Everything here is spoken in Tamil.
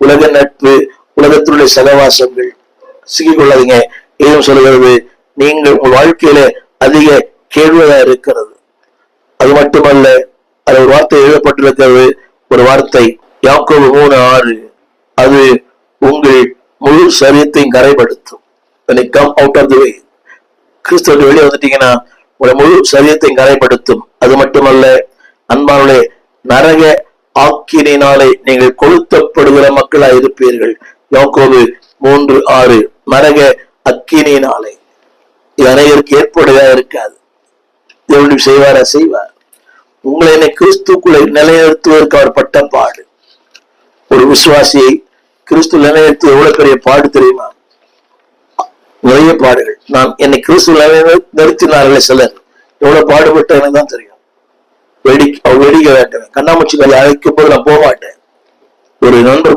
உலக நட்பு உலகத்தினுடைய சகவாசங்கள் சிக்கிக்கொள்ளாதீங்க. ஏதும் சொல்லுகிறது நீங்கள் உங்கள் வாழ்க்கையில அதிக கேள்வியா இருக்கிறது. அது மட்டுமல்ல அது ஒரு வார்த்தை எழுதப்பட்டிருக்கிறது ஒரு வார்த்தை யாக்கோபு மூணு ஆறு அது உங்கள் முழு சரீரத்தையும் கரைப்படுத்தும். Come out of the way கிறிஸ்துவ வெளியே வந்துட்டீங்கன்னா உங்களை முழு சரீரத்தையும் கரைப்படுத்தும். அது மட்டுமல்ல அன்பானே நரக ஆக்கினாலே நீங்கள் கொளுத்தப்படுகிற மக்களாய் இருப்பீர்கள். யோகோவு மூன்று ஆறு. மரக அக்கினியினாலே. இது அனைவருக்கு ஏற்புடையதா இருக்காது. தேவனும் செய்வாரா? செய்வார். உங்களை என்னை கிறிஸ்துக்குள்ளே நிலைநிறுத்துவதற்கு அவர் பட்ட பாடு. ஒரு விசுவாசியை கிறிஸ்து நிலைநிறுத்துவது எவ்வளவு பெரிய பாடு தெரியுமா? நிறைய பாடுகள். நான் என்னை கிறிஸ்து நிறுத்தினார்களே சிலர். எவ்வளவு பாடுபட்ட தான் தெரியும். வெடி வெடிக்க வேண்டும் கண்ணாமூச்சி அழைக்கும் போது நான் போக மாட்டேன் ஒரு நண்பர்